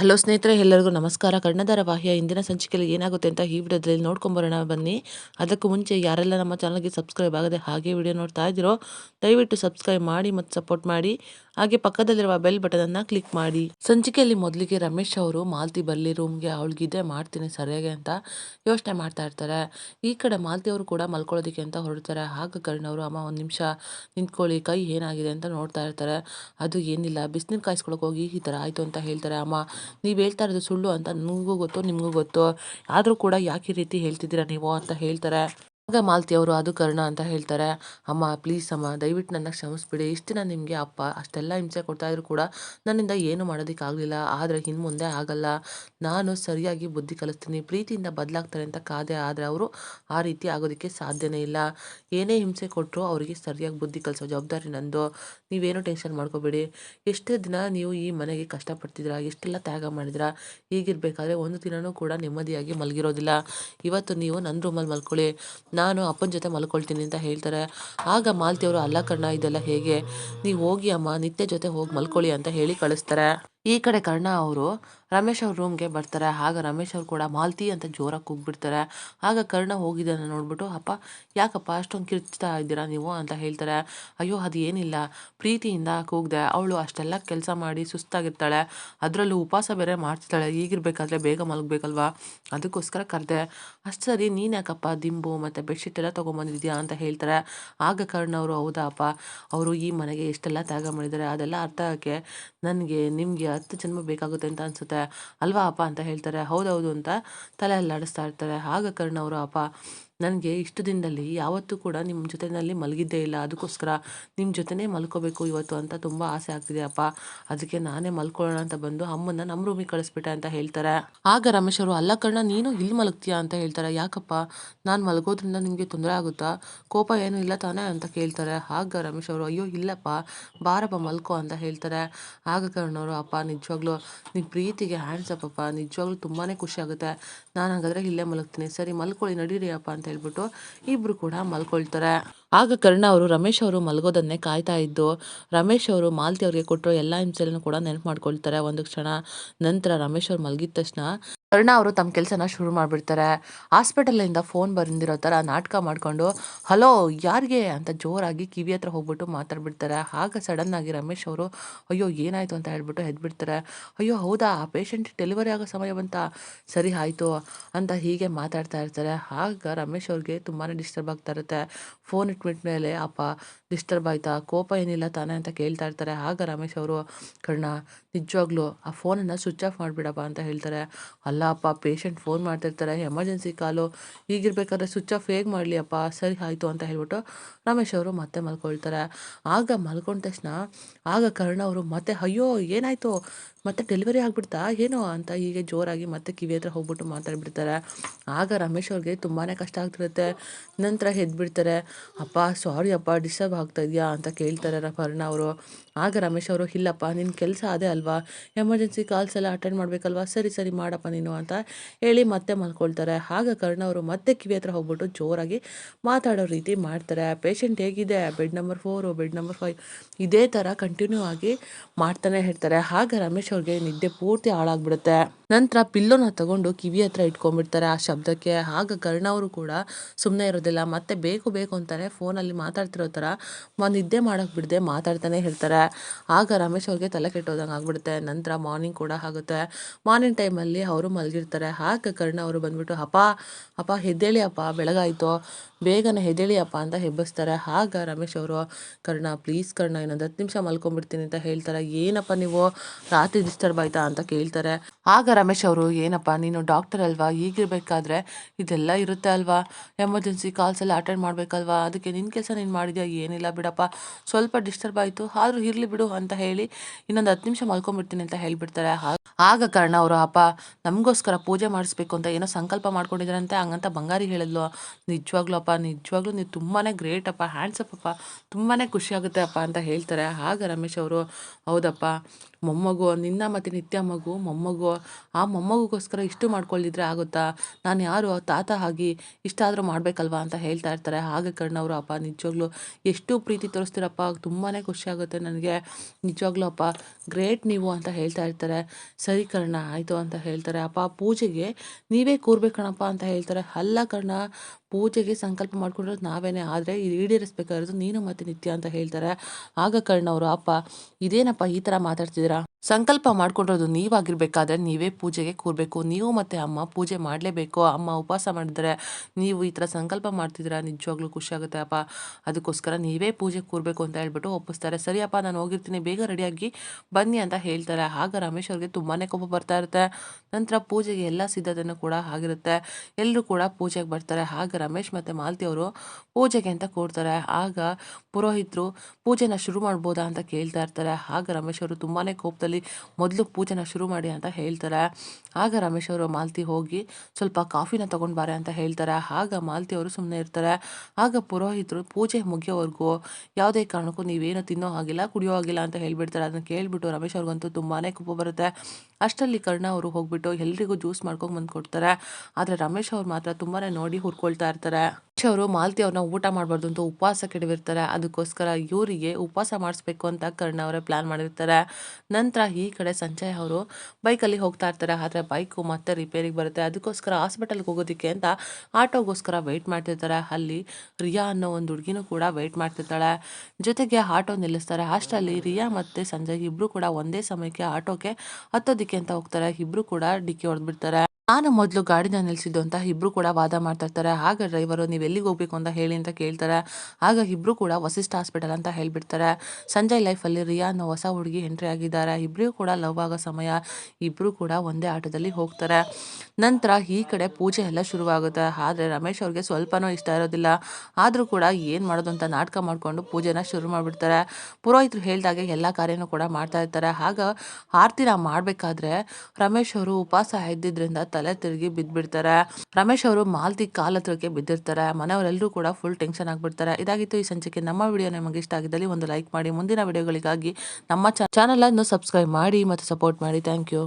Hello ಸ್ನೇಹಿತರೆ, ಎಲ್ಲರಿಗೂ ನಮಸ್ಕಾರ. ಕರ್ಣಧಾರ ವಾಹಿಯ ಇಂದಿನ ಸಂಚಿಕೆಯಲ್ಲಿ ಏನಾಗುತ್ತೆ ಅಂತ ಈ ವಿಡಿಯೋದಲ್ಲಿ ನೋಡ್ಕೊಂಬರೋಣ ಬನ್ನಿ. ಅದಕ್ಕೂ ಮುಂಚೆ ಯಾರೆಲ್ಲ ನಮ್ಮ ಚಾನಲ್ಗೆ ಸಬ್ಸ್ಕ್ರೈಬ್ ಆಗದೆ ಹಾಗೆ ವಿಡಿಯೋ ನೋಡ್ತಾ ಇದ್ದೀರೋ, ದಯವಿಟ್ಟು ಸಬ್ಸ್ಕ್ರೈಬ್ ಮಾಡಿ ಮತ್ತು ಸಪೋರ್ಟ್ ಮಾಡಿ. ಹಾಗೆ ಪಕ್ಕದಲ್ಲಿರುವ ಬೆಲ್ ಬಟನ್ ಅನ್ನ ಕ್ಲಿಕ್ ಮಾಡಿ. ಸಂಚಿಕೆಯಲ್ಲಿ ಮೊದಲಿಗೆ ರಮೇಶ್ ಅವರು, ಮಾಲ್ತಿ ಬರ್ಲಿ ರೂಮ್ಗೆ ಅವಳಿಗಿದೆ ಮಾಡ್ತೀನಿ ಸರಿಯಾಗಿ ಅಂತ ಯೋಚನೆ ಮಾಡ್ತಾ ಇರ್ತಾರೆ. ಈ ಕಡೆ ಮಾಲ್ತಿ ಅವರು ಕೂಡ ಮಲ್ಕೊಳ್ಳೋದಕ್ಕೆ ಅಂತ ಹೊರಡ್ತಾರೆ. ಹಾಗೆ ಕರ್ಣ ಅವರು, ಅಮ್ಮ, ಒಂದು ನಿಮಿಷ ನಿಂತ್ಕೊಳ್ಳಿ, ಕೈ ಏನಾಗಿದೆ? ಅಂತ ನೋಡ್ತಾ ಇರ್ತಾರೆ. ಅದು ಏನಿಲ್ಲ, ಬಿಸಿನೀರು ಕಾಯಿಸ್ಕೊಳಕ್ಕೆ ಹೋಗಿ, ಈ ಥರ ಆಯಿತು ಅಂತ ಹೇಳ್ತಾರೆ. ಅಮ್ಮ ನೀವು ಹೇಳ್ತಾ ಇರೋದು ಸುಳ್ಳು ಅಂತ ನನಗೂ ಗೊತ್ತು, ನಿಮಗೂ ಗೊತ್ತು. ಆದರೂ ಕೂಡ ಯಾಕೆ ಈ ರೀತಿ ಹೇಳ್ತಿದ್ದೀರಾ ನೀವು ಅಂತ ಹೇಳ್ತಾರೆ. ಆಗ ಮಾಲ್ತಿ ಅವರು, ಅದು ಕರ್ಣ ಅಂತ ಹೇಳ್ತಾರೆ. ಅಮ್ಮ ಪ್ಲೀಸ್ ಅಮ್ಮ, ದಯವಿಟ್ಟು ನನ್ನ ಕ್ಷಮಿಸ್ಬಿಡಿ. ಇಷ್ಟು ನಾನು ನಿಮಗೆ ಅಪ್ಪ ಅಷ್ಟೆಲ್ಲ ಹಿಂಸೆ ಕೊಡ್ತಾ ಇದ್ರು ಕೂಡ ನನ್ನಿಂದ ಏನು ಮಾಡೋದಕ್ಕಾಗಲಿಲ್ಲ ಆದರೆ ಇನ್ನು ಮುಂದೆ ಆಗಲ್ಲ. ನಾನು ಸರಿಯಾಗಿ ಬುದ್ಧಿ ಕಲಿಸ್ತೀನಿ. ಪ್ರೀತಿಯಿಂದ ಬದಲಾಗ್ತಾರೆ ಅಂತ ಕಾದೆ ಆದರೆ ಅವರು ಆ ರೀತಿ ಆಗೋದಕ್ಕೆ ಸಾಧ್ಯನೇ ಇಲ್ಲ. ಏನೇ ಹಿಂಸೆ ಕೊಟ್ಟರು ಅವರಿಗೆ ಸರಿಯಾಗಿ ಬುದ್ಧಿ ಕಲಿಸೋ ಜವಾಬ್ದಾರಿ ನಂದು. ನೀವೇನು ಟೆನ್ಷನ್ ಮಾಡ್ಕೋಬೇಡಿ. ಎಷ್ಟು ದಿನ ನೀವು ಈ ಮನೆಗೆ ಕಷ್ಟಪಡ್ತಿದ್ದೀರಾ, ಎಷ್ಟೆಲ್ಲ ತ್ಯಾಗ ಮಾಡಿದಿರಾ ಹೀಗಿರಬೇಕಾದ್ರೆ ಒಂದು ದಿನವೂ ಕೂಡ ನೆಮ್ಮದಿಯಾಗಿ ಮಲಗಿರೋದಿಲ್ಲ. ಇವತ್ತು ನೀವು ನನ್ನ ರೂಮಲ್ಲಿ ಮಲ್ಕೊಳ್ಳಿ. ನಾನು ಅಪ್ಪನ ಜೊತೆ ಮಲ್ಕೊಳ್ತೀನಿ ಅಂತ ಹೇಳ್ತಾರೆ. ಆಗ ಮಾಲ್ತಿಯವರು, ಅಲ್ಲ ಕಣ್ಣ, ಇದೆಲ್ಲ ಹೇಗೆ? ನೀವು ಹೋಗಿ ಅಮ್ಮ, ನಿತ್ಯ ಜೊತೆ ಹೋಗಿ ಮಲ್ಕೊಳ್ಳಿ ಅಂತ ಹೇಳಿ ಕಳಿಸ್ತಾರೆ. ಈ ಕಡೆ ಕರ್ಣ ಅವರು ರಮೇಶ್ ಅವ್ರ ರೂಮ್ಗೆ ಬರ್ತಾರೆ. ಆಗ ರಮೇಶ್ ಅವ್ರು ಕೂಡ ಮಾಲ್ತಿ ಅಂತ ಜೋರಾಗಿ ಕೂಗ್ಬಿಡ್ತಾರೆ. ಆಗ ಕರ್ಣ ಹೋಗಿದ್ದಾನೆ ನೋಡ್ಬಿಟ್ಟು, ಅಪ್ಪ, ಯಾಕಪ್ಪ ಅಷ್ಟೊಂದು ಕಿರ್ಚ್ತಾ ಇದ್ದೀರಾ ನೀವು? ಅಂತ ಹೇಳ್ತಾರೆ. ಅಯ್ಯೋ, ಅದು ಏನಿಲ್ಲ. ಪ್ರೀತಿಯಿಂದ ಕೂಗ್ದೆ. ಅವಳು ಅಷ್ಟೆಲ್ಲ ಕೆಲಸ ಮಾಡಿ ಸುಸ್ತಾಗಿರ್ತಾಳೆ. ಅದರಲ್ಲೂ ಉಪವಾಸ ಬೇರೆ ಮಾಡ್ತಿರ್ತಾಳೆ ಈಗಿರ್ಬೇಕಾದ್ರೆ ಬೇಗ ಮಲಗಬೇಕಲ್ವಾ? ಅದಕ್ಕೋಸ್ಕರ ಕರೆದೆ. ಅಷ್ಟು ಸರಿ, ನೀನು ಯಾಕಪ್ಪ ದಿಂಬು ಮತ್ತು ಬೆಡ್ಶೀಟ್ ಎಲ್ಲ ತೊಗೊಂಬಂದಿದ್ಯಾ? ಅಂತ ಹೇಳ್ತಾರೆ. ಆಗ ಕರ್ಣ ಅವರು, ಹೌದಾ ಅಪ್ಪ. ಅವರು ಈ ಮನೆಗೆ ಎಷ್ಟೆಲ್ಲ ತ್ಯಾಗ ಮಾಡಿದ್ದಾರೆ. ಅದೆಲ್ಲ ಅರ್ಥ ಆಗಕ್ಕೆ ನನಗೆ ನಿಮಗೆ ಹತ್ತು ಜನ್ಮ ಬೇಕಾಗುತ್ತೆ ಅಂತ ಅನ್ಸುತ್ತೆ. ಅಲ್ವಾ ಅಪ್ಪ ಅಂತ ಹೇಳ್ತಾರೆ. ಹೌದೌದು ಅಂತ ತಲೆ ಅಲ್ಲಾಡಿಸ್ತಾ ಇರ್ತಾರೆ. ಆಗ ಕರ್ಣ ಅವರು ಅಪ್ಪ ನನಗೆ ಇಷ್ಟು ದಿನದಲ್ಲಿ ಯಾವತ್ತೂ ಕೂಡ ನಿಮ್ಮ ಜೊತೆಯಲ್ಲಿ ಮಲಗಿದ್ದೇ ಇಲ್ಲ. ಅದಕ್ಕೋಸ್ಕರ ನಿಮ್ಮ ಜೊತೆನೇ ಮಲ್ಕೋಬೇಕು ಇವತ್ತು ಅಂತ ತುಂಬ ಆಸೆ ಆಗ್ತಿದೆ ಅಪ್ಪ. ಅದಕ್ಕೆ ನಾನೇ ಮಲ್ಕೊಳ್ಳೋಣ ಅಂತ ಬಂದು ಅಮ್ಮನ್ನ ನಮ್ಮ ರೂಮಿಗೆ ಕಳಿಸ್ಬಿಟ್ಟೆ ಅಂತ ಹೇಳ್ತಾರೆ. ಆಗ ರಮೇಶ್ ಅವರು, ಅಲ್ಲ ಕರ್ಣ ನೀನು ಇಲ್ಲಿ ಮಲಗ್ತೀಯಾ? ಅಂತ ಹೇಳ್ತಾರೆ. ಯಾಕಪ್ಪ? ನಾನು ಮಲಗೋದ್ರಿಂದ ನಿಮಗೆ ತೊಂದರೆ ಆಗುತ್ತಾ? ಕೋಪ ಏನು ಇಲ್ಲ ತಾನೇ? ಅಂತ ಕೇಳ್ತಾರೆ. ಆಗ ರಮೇಶ್ ಅವರು, ಅಯ್ಯೋ, ಇಲ್ಲಪ್ಪ. ಬಾರಪ್ಪ, ಮಲ್ಕೋ ಅಂತ ಹೇಳ್ತಾರೆ. ಆಗ ಕರ್ಣವರು ಅಪ್ಪ, ನಿಜವಾಗ್ಲೂ ನಿಮ್ಮ ಪ್ರೀತಿಗೆ ಹ್ಯಾಂಡ್ಸ್ ಅಪ್ ಅಪ್ಪ. ನಿಜವಾಗ್ಲೂ ತುಂಬಾ ಖುಷಿ ಆಗುತ್ತೆ. ನಾನು ಹಾಗಾದ್ರೆ ಇಲ್ಲೇ ಮಲಗ್ತೀನಿ. ಸರಿ, ಮಲ್ಕೊಳ್ಳಿ, ನಡೀರಿ ಅಪ್ಪ ಅಂತ ಹೇಳ್ಬಿಟ್ಟು ಇಬ್ರು ಕೂಡ ಮಲ್ಕೊಳ್ತಾರೆ. ಆಗ ಕರ್ಣ ಅವರು ರಮೇಶ್ ಅವರು ಮಲಗೋದನ್ನೇ ಕಾಯ್ತಾ ಇದ್ದು, ರಮೇಶ್ ಅವರು ಮಾಲತಿ ಅವರಿಗೆ ಕೊಟ್ಟರು ಎಲ್ಲ ಹಿಂಸೆಯನ್ನು ಕೂಡ ನೆನಪು ಮಾಡ್ಕೊಳ್ತಾರೆ. ಒಂದು ಕ್ಷಣ ನಂತರ ರಮೇಶ್ ಅವ್ರು ಮಲಗಿದ ತಕ್ಷಣ ಕರ್ಣ ಅವರು ತಮ್ಮ ಕೆಲಸನ ಶುರು ಮಾಡಿಬಿಡ್ತಾರೆ. ಹಾಸ್ಪಿಟಲಿಂದ ಫೋನ್ ಬಂದಿರೋ ಥರ ನಾಟಕ ಮಾಡಿಕೊಂಡು, ಹಲೋ, ಯಾರಿಗೆ? ಅಂತ ಜೋರಾಗಿ ಕಿವಿ ಹತ್ರ ಹೋಗ್ಬಿಟ್ಟು ಮಾತಾಡ್ಬಿಡ್ತಾರೆ. ಆಗ ಸಡನ್ನಾಗಿ ರಮೇಶ್ ಅವರು, ಅಯ್ಯೋ, ಏನಾಯಿತು? ಅಂತ ಹೇಳ್ಬಿಟ್ಟು ಎದ್ಬಿಡ್ತಾರೆ ಅಯ್ಯೋ, ಹೌದಾ? ಆ ಪೇಷಂಟ್ ಡೆಲಿವರಿ ಆಗೋ ಸಮಯ ಬಂತ? ಸರಿ, ಆಯಿತು, ಅಂತ ಹೀಗೆ ಮಾತಾಡ್ತಾ ಇರ್ತಾರೆ. ಆಗ ರಮೇಶ್ ಅವ್ರಿಗೆ ತುಂಬಾ ಡಿಸ್ಟರ್ಬ್ ಆಗ್ತಾ ಇರುತ್ತೆ. ಫೋನ್ ಇಟ್ಬಿಟ್ಟ ಮೇಲೆ, ಅಪ್ಪ ಡಿಸ್ಟರ್ಬ್ ಆಯ್ತಾ? ಕೋಪ ಏನಿಲ್ಲ ತಾನೇ? ಅಂತ ಕೇಳ್ತಾ ಇರ್ತಾರೆ. ಆಗ ರಮೇಶ್ ಅವರು, ಕರ್ಣ, ನಿಜವಾಗ್ಲೂ ಆ ಫೋನನ್ನು ಸ್ವಿಚ್ ಆಫ್ ಮಾಡಿಬಿಡಪ್ಪ, ಅಂತ ಹೇಳ್ತಾರೆ. ಅಲ್ಲ ಅಪ್ಪ ಪೇಷಂಟ್ ಫೋನ್ ಮಾಡ್ತಿರ್ತಾರೆ ಎಮರ್ಜೆನ್ಸಿ ಕಾಲು ಈಗಿರ್ಬೇಕಾದ್ರೆ ಸ್ವಿಚ್ ಆಫ್ ಹೇಗೆ ಮಾಡಲಿ ಅಪ್ಪ ಸರಿ, ಆಯಿತು ಅಂತ ಹೇಳ್ಬಿಟ್ಟು ರಮೇಶ್ ಅವರು ಮತ್ತೆ ಮಲ್ಕೊಳ್ತಾರೆ. ಆಗ ಮಲ್ಕೊಂಡ ತಕ್ಷಣ ಆಗ ಕರ್ಣ ಅವರು ಮತ್ತೆ, ಅಯ್ಯೋ, ಏನಾಯಿತು? ಮತ್ತೆ ಡೆಲಿವರಿ ಆಗಿಬಿಡ್ತಾ? ಏನೋ? ಅಂತ ಹೀಗೆ ಜೋರಾಗಿ ಮತ್ತೆ ಕಿವಿ ಹತ್ರ ಹೋಗ್ಬಿಟ್ಟು ಮಾತಾಡ್ಬಿಡ್ತಾರೆ. ಆಗ ರಮೇಶ್ ಅವ್ರಿಗೆ ತುಂಬಾ ಕಷ್ಟ ಆಗ್ತಿರುತ್ತೆ. ನಂತರ ಎದ್ಬಿಡ್ತಾರೆ ಅಪ್ಪ ಸಾರಿ ಅಪ್ಪ ಡಿಸ್ಟರ್ಬ್ ಆಗ್ತಾ ಇದೆಯಾ? ಅಂತ ಕೇಳ್ತಾರೆ ಕರ್ಣ ಅವರು. ಆಗ ರಮೇಶ್ ಅವರು, ಇಲ್ಲಪ್ಪ ನಿನ್ನ ಕೆಲಸ ಅದೇ ಅಲ್ವಾ? ಎಮರ್ಜೆನ್ಸಿ ಕಾಲ್ಸ್ ಎಲ್ಲ ಅಟೆಂಡ್ ಮಾಡಬೇಕಲ್ವಾ? ಸರಿ ಸರಿ, ಮಾಡಪ್ಪ ನೀನು. ಅಂತ ಹೇಳಿ ಮತ್ತೆ ಮಲ್ಕೊಳ್ತಾರೆ. ಆಗ ಕರ್ಣ ಅವರು ಮತ್ತೆ ಕಿವಿ ಹತ್ರ ಹೋಗ್ಬಿಟ್ಟು ಜೋರಾಗಿ ಮಾತಾಡೋ ರೀತಿ ಮಾಡ್ತಾರೆ. ಪೇಷಂಟ್ ಹೇಗಿದೆ? Bed number four bed number five ಇದೇ ಥರ ಕಂಟಿನ್ಯೂ ಆಗಿ ಮಾಡ್ತಾನೆ ಇರ್ತಾರೆ. ಆಗ ರಮೇಶ್ ಅವ್ರಿಗೆ ನಿದ್ದೆ ಪೂರ್ತಿ ಹಾಳಾಗ್ಬಿಡುತ್ತೆ. ನಂತರ ಪಿಲ್ಲೋನ ತಗೊಂಡು ಕಿವಿ ಹತ್ರ ಇಟ್ಕೊಂಡ್ಬಿಡ್ತಾರೆ. ಆ ಶಬ್ದಕ್ಕೆ ಆಗ ಕರ್ಣ ಅವರು ಕೂಡ ಸುಮ್ಮನೆ ಇರೋದಿಲ್ಲ. ಮತ್ತೆ ಬೇಕು ಬೇಕು ಅಂತಾನೆ ಫೋನಲ್ಲಿ ಮಾತಾಡ್ತಿರೋ ಥರ ನಿದ್ದೆ ಮಾಡೋಕೆ ಬಿಡದೆ ಮಾತಾಡ್ತಾನೆ ಹೇಳ್ತಾರೆ ಆಗ ರಮೇಶ್ ಅವ್ರಿಗೆ ತಲೆ ಕೆಟ್ಟೋದಂಗೆ ಆಗ್ಬಿಡುತ್ತೆ. ನಂತರ ಮಾರ್ನಿಂಗ್ ಕೂಡ ಆಗುತ್ತೆ. ಮಾರ್ನಿಂಗ್ ಟೈಮಲ್ಲಿ ಅವರು ಮಲಗಿರ್ತಾರೆ. ಆಗ ಕರ್ಣ ಅವರು ಬಂದ್ಬಿಟ್ಟು, ಅಪ್ಪ ಅಪ್ಪ, ಹೆದ್ದೇಳಿ ಅಪ್ಪ, ಬೆಳಗಾಯಿತು. ಬೇಗನೆ ಹೆದೇಳಿ ಅಪ್ಪ ಅಂತ ಹೆಬ್ಬಿಸ್ತಾರೆ. ಆಗ ರಮೇಶ್ ಅವರು, ಕರ್ಣ ಪ್ಲೀಸ್ ಕರ್ಣ, ಇನ್ನೊಂದು ಹತ್ತು ನಿಮಿಷ ಮಲ್ಕೊಂಡ್ಬಿಡ್ತೀನಿ ಅಂತ ಹೇಳ್ತಾರೆ. ಏನಪ್ಪ ನೀವು? ರಾತ್ರಿ ಡಿಸ್ಟರ್ಬ್ ಆಯ್ತಾ? ಅಂತ ಕೇಳ್ತಾರೆ. ಆಗ ರಮೇಶ್ ಅವರು, ಏನಪ್ಪ, ನೀನು ಡಾಕ್ಟರ್ ಅಲ್ವಾ? ಈಗಿರಬೇಕಾದ್ರೆ ಇದೆಲ್ಲ ಇರುತ್ತೆ ಅಲ್ವಾ? ಎಮರ್ಜೆನ್ಸಿ ಕಾಲ್ಸ್ ಎಲ್ಲ ಅಟೆಂಡ್ ಮಾಡಬೇಕಲ್ವಾ? ಅದಕ್ಕೆ ನಿನ್ನ ಕೆಲಸ ನೀನು ಮಾಡಿದ್ಯಾ? ಏನಿಲ್ಲ ಬಿಡಪ್ಪ. ಸ್ವಲ್ಪ ಡಿಸ್ಟರ್ಬ್ ಆಯಿತು. ಆದರೂ ಇರಲಿ ಬಿಡು ಅಂತ ಹೇಳಿ ಇನ್ನೊಂದು ಹತ್ತು ನಿಮಿಷ ಮಲ್ಕೊಂಡ್ಬಿಡ್ತೀನಿ ಅಂತ ಹೇಳಿಬಿಡ್ತಾರೆ. ಆಗ ಕಾರಣ ಅವರು, ಅಪ್ಪ, ನಮಗೋಸ್ಕರ ಪೂಜೆ ಮಾಡಿಸ್ಬೇಕು ಅಂತ ಏನೋ ಸಂಕಲ್ಪ ಮಾಡ್ಕೊಂಡಿದ್ದಾರಂತೆ ಹಂಗಂತ ಬಂಗಾರಿ ಹೇಳಿದ್ಲು. ನಿಜವಾಗ್ಲೂ ಅಪ್ಪ ನಿಜವಾಗ್ಲೂ ನೀವು ತುಂಬಾ ಗ್ರೇಟ್ ಅಪ್ಪ ಹ್ಯಾಂಡ್ಸಪ್ ಅಪ್ಪ. ತುಂಬಾ ಖುಷಿಯಾಗುತ್ತೆ ಅಪ್ಪ ಅಂತ ಹೇಳ್ತಾರೆ. ಆಗ ರಮೇಶ್ ಅವರು, ಹೌದಪ್ಪ ಮೊಮ್ಮಗು, ನಿನ್ನ ಮತ್ತು ನಿತ್ಯ ಮಗು, ಮೊಮ್ಮಗು, ಆ ಮೊಮ್ಮಗುಗೋಸ್ಕರ ಇಷ್ಟು ಮಾಡ್ಕೊಳ್ಳಿದ್ರೆ ಆಗುತ್ತಾ? ನಾನು ಯಾರು? ತಾತ ಆಗಿ ಇಷ್ಟಾದರೂ ಮಾಡಬೇಕಲ್ವಾ ಅಂತ ಹೇಳ್ತಾ ಇರ್ತಾರೆ. ಹಾಗೆ ಕರ್ಣವರು, ಅಪ್ಪ ನಿಜವಾಗ್ಲೂ ಎಷ್ಟು ಪ್ರೀತಿ ತೋರಿಸ್ತೀರಪ್ಪ. ತುಂಬಾ ಖುಷಿ ಆಗುತ್ತೆ ನನಗೆ. ನಿಜವಾಗ್ಲೂ ಅಪ್ಪ, ಗ್ರೇಟ್ ನೀವು ಅಂತ ಹೇಳ್ತಾ ಇರ್ತಾರೆ. ಸರಿ ಕರ್ಣ, ಆಯಿತು ಅಂತ ಹೇಳ್ತಾರೆ. ಅಪ್ಪ, ಪೂಜೆಗೆ ನೀವೇ ಕೂರ್ಬೇಕಣಪ್ಪ ಅಂತ ಹೇಳ್ತಾರೆ. ಅಲ್ಲ ಕರ್ಣ, ಪೂಜೆಗೆ ಸಂಕಲ್ಪ ಮಾಡ್ಕೊಂಡಿರೋದು ನಾವೇನೇ. ಆದರೆ ಇದು ಈಡೇರಿಸ್ಬೇಕಾಗಿರೋದು ನೀನು ಮತ್ತು ನಿತ್ಯ ಅಂತ ಹೇಳ್ತಾರೆ. ಆಗ ಕರ್ಣವರು, ಅಪ್ಪ, ಇದೇನಪ್ಪ ಈ ಥರ ಮಾತಾಡ್ತಿದ್ದೀರಾ? será ಸಂಕಲ್ಪ ಮಾಡ್ಕೊಂಡಿರೋದು ನೀವಾಗಿರ್ಬೇಕಾದ್ರೆ ನೀವೇ ಪೂಜೆಗೆ ಕೂರಬೇಕು. ನೀವು ಮತ್ತು ಅಮ್ಮ ಪೂಜೆ ಮಾಡಲೇಬೇಕು. ಅಮ್ಮ ಉಪವಾಸ ಮಾಡಿದ್ರೆ ನೀವು ಈ ಥರ ಸಂಕಲ್ಪ ಮಾಡ್ತಿದ್ದೀರಾ? ನಿಜವಾಗ್ಲೂ ಖುಷಿ ಆಗುತ್ತೆ ಅಪ್ಪ. ಅದಕ್ಕೋಸ್ಕರ ನೀವೇ ಪೂಜೆ ಕೂರಬೇಕು ಅಂತ ಹೇಳ್ಬಿಟ್ಟು ಒಪ್ಪಿಸ್ತಾರೆ. ಸರಿಯಪ್ಪ, ನಾನು ಹೋಗಿರ್ತೀನಿ. ಬೇಗ ರೆಡಿಯಾಗಿ ಬನ್ನಿ ಅಂತ ಹೇಳ್ತಾರೆ. ಆಗ ರಮೇಶ್ ಅವ್ರಿಗೆ ತುಂಬಾ ಕೋಪ ಬರ್ತಾ ಇರುತ್ತೆ. ನಂತರ ಪೂಜೆಗೆ ಎಲ್ಲ ಸಿದ್ಧತೆಯೂ ಕೂಡ ಆಗಿರುತ್ತೆ. ಎಲ್ಲರೂ ಕೂಡ ಪೂಜೆಗೆ ಬರ್ತಾರೆ. ಆಗ ರಮೇಶ್ ಮತ್ತು ಮಾಲತಿ ಅವರು ಪೂಜೆಗೆ ಅಂತ ಕೊಡ್ತಾರೆ ಆಗ ಪುರೋಹಿತರು ಪೂಜೆನ ಶುರು ಮಾಡ್ಬೋದಾ ಅಂತ ಕೇಳ್ತಾ ಇರ್ತಾರೆ. ಆಗ ರಮೇಶ್ ಅವರು ತುಂಬಾ ಕೋಪದಲ್ಲಿ ಮೊದಲು ಪೂಜೆನ ಶುರು ಮಾಡಿ ಅಂತ ಹೇಳ್ತಾರೆ. ಆಗ ರಮೇಶ್ ಅವರು ಮಾಲ್ತಿ ಹೋಗಿ ಸ್ವಲ್ಪ ಕಾಫಿನ ತೊಗೊಂಡು ಬಾರೆ ಅಂತ ಹೇಳ್ತಾರೆ. ಆಗ ಮಾಲ್ತಿ ಅವರು ಸುಮ್ಮನೆ ಇರ್ತಾರೆ. ಆಗ ಪುರೋಹಿತರು ಪೂಜೆ ಮುಗಿಯೋವರೆಗೂ ಯಾವುದೇ ಕಾರಣಕ್ಕೂ ನೀವೇನು ತಿನ್ನೋ ಹಾಗಿಲ್ಲ, ಕುಡಿಯೋ ಹಾಗಿಲ್ಲ ಅಂತ ಹೇಳ್ಬಿಡ್ತಾರೆ. ಅದನ್ನು ಕೇಳಿಬಿಟ್ಟು ರಮೇಶ್ ಅವ್ರಿಗಂತೂ ತುಂಬಾ ಕೋಪ ಬರುತ್ತೆ. ಅಷ್ಟರಲ್ಲಿ ಕರ್ಣ ಅವರು ಹೋಗ್ಬಿಟ್ಟು ಎಲ್ರಿಗೂ ಜ್ಯೂಸ್ ಮಾಡ್ಕೊಂಡು ಬಂದು ಕೊಡ್ತಾರೆ. ಆದರೆ ರಮೇಶ್ ಅವ್ರು ಮಾತ್ರ ತುಂಬಾ ನೋಡಿ ಹುರ್ಕೊಳ್ತಾ ಇರ್ತಾರೆ. ಅವರು ಮಾಲತಿ ಅವ್ರನ್ನ ಊಟ ಮಾಡಬಾರ್ದು ಅಂತ ಉಪವಾಸ ಕೆಡವಿರ್ತಾರೆ. ಅದಕ್ಕೋಸ್ಕರ ಇವರಿಗೆ ಉಪವಾಸ ಮಾಡಿಸ್ಬೇಕು ಅಂತ ಕರ್ಣ ಅವರೇ ಪ್ಲಾನ್ ಮಾಡಿರ್ತಾರೆ. ನಂತರ ಈ ಕಡೆ ಸಂಜಯ್ ಅವರು ಬೈಕಲ್ಲಿ ಹೋಗ್ತಾ ಇರ್ತಾರೆ. ಆದರೆ ಬೈಕು ಮತ್ತೆ ರಿಪೇರಿಗೆ ಬರುತ್ತೆ. ಅದಕ್ಕೋಸ್ಕರ ಹಾಸ್ಪಿಟಲ್ಗೆ ಹೋಗೋದಕ್ಕೆ ಅಂತ ಆಟೋಗೋಸ್ಕರ ವೆಯ್ಟ್ ಮಾಡ್ತಿರ್ತಾರೆ. ಅಲ್ಲಿ ರಿಯಾ ಅನ್ನೋ ಒಂದು ಹುಡುಗಿನೂ ಕೂಡ ವೆಯ್ಟ್ ಮಾಡ್ತಿರ್ತಾಳೆ. ಜೊತೆಗೆ ಆಟೋ ನಿಲ್ಲಿಸ್ತಾರೆ. ಅಷ್ಟರಲ್ಲಿ ರಿಯಾ ಮತ್ತು ಸಂಜಯ್ ಇಬ್ಬರು ಕೂಡ ಒಂದೇ ಸಮಯಕ್ಕೆ ಆಟೋಗೆ ಹತ್ತೋದಕ್ಕೆ ಅಂತ ಹೋಗ್ತಾರೆ ಇಬ್ರು ಕೂಡ ಡಿಕ್ಕಿ ಹೊಡೆದ್ಬಿಡ್ತಾರೆ. ನಾನು ಮೊದಲು ಗಾಡಿನ ನಿಲ್ಲಿಸಿದ್ದು ಅಂತ ಇಬ್ರು ಕೂಡ ವಾದ ಮಾಡ್ತಾ ಇರ್ತಾರೆ. ಆಗ ಡ್ರೈವರು, ನೀವು ಎಲ್ಲಿಗೆ ಹೋಗ್ಬೇಕು ಅಂತ ಹೇಳಿ ಅಂತ ಕೇಳ್ತಾರೆ. ಆಗ ಇಬ್ರು ಕೂಡ ವಸಿಷ್ಠ ಹಾಸ್ಪಿಟಲ್ ಅಂತ ಹೇಳಿಬಿಡ್ತಾರೆ. ಸಂಜಯ್ ಲೈಫಲ್ಲಿ ರಿಯಾ ಅನ್ನೋ ಹೊಸ ಹುಡುಗಿ ಎಂಟ್ರಿ ಆಗಿದ್ದಾರೆ. ಇಬ್ಬರಿಗೂ ಕೂಡ ಲವ್ ಆಗೋ ಸಮಯ. ಇಬ್ಬರು ಕೂಡ ಒಂದೇ ಆಟೋದಲ್ಲಿ ಹೋಗ್ತಾರೆ. ನಂತರ ಈ ಕಡೆ ಪೂಜೆ ಎಲ್ಲ ಶುರುವಾಗುತ್ತೆ. ಆದರೆ ರಮೇಶ್ ಅವ್ರಿಗೆ ಸ್ವಲ್ಪನೂ ಇಷ್ಟ ಇರೋದಿಲ್ಲ. ಆದರೂ ಕೂಡ ಏನು ಮಾಡೋದು ಅಂತ ನಾಟಕ ಮಾಡಿಕೊಂಡು ಪೂಜೆನ ಶುರು ಮಾಡಿಬಿಡ್ತಾರೆ. ಪುರೋಹಿತರು ಹೇಳಿದಾಗೆ ಎಲ್ಲ ಕಾರ್ಯನೂ ಕೂಡ ಮಾಡ್ತಾ ಇರ್ತಾರೆ. ಆಗ ನಾವು ಮಾಡಬೇಕಾದ್ರೆ ರಮೇಶ್ ಅವರು ಉಪವಾಸ ಇದ್ದಿದ್ರಿಂದ ತಲೆ ತಿರುಗಿ ಬಿದ್ದ್ಬಿಡ್ತಾರೆ ರಮೇಶ್ ಅವರು ಮಾಲ್ತಿ ಕಾಲ್ ಹತ್ರಕ್ಕೆ ಬಿದ್ದಿರ್ತಾರೆ. ಮನೆಯವರೆಲ್ಲರೂ ಕೂಡ ಫುಲ್ ಟೆನ್ಷನ್ ಆಗಿಬಿಡ್ತಾರೆ. ಇದಾಗಿತ್ತು ಈ ಸಂಚಿಕೆ. ನಮ್ಮ ವಿಡಿಯೋ ನಿಮಗೆ ಇಷ್ಟ ಆಗಿದ್ದಲ್ಲಿ ಒಂದು ಲೈಕ್ ಮಾಡಿ. ಮುಂದಿನ ವಿಡಿಯೋಗಳಿಗಾಗಿ ನಮ್ಮ ಚಾನಲ್ ಅನ್ನು ಸಬ್ಸ್ಕ್ರೈಬ್ ಮಾಡಿ ಮತ್ತು ಸಪೋರ್ಟ್ ಮಾಡಿ. Thank you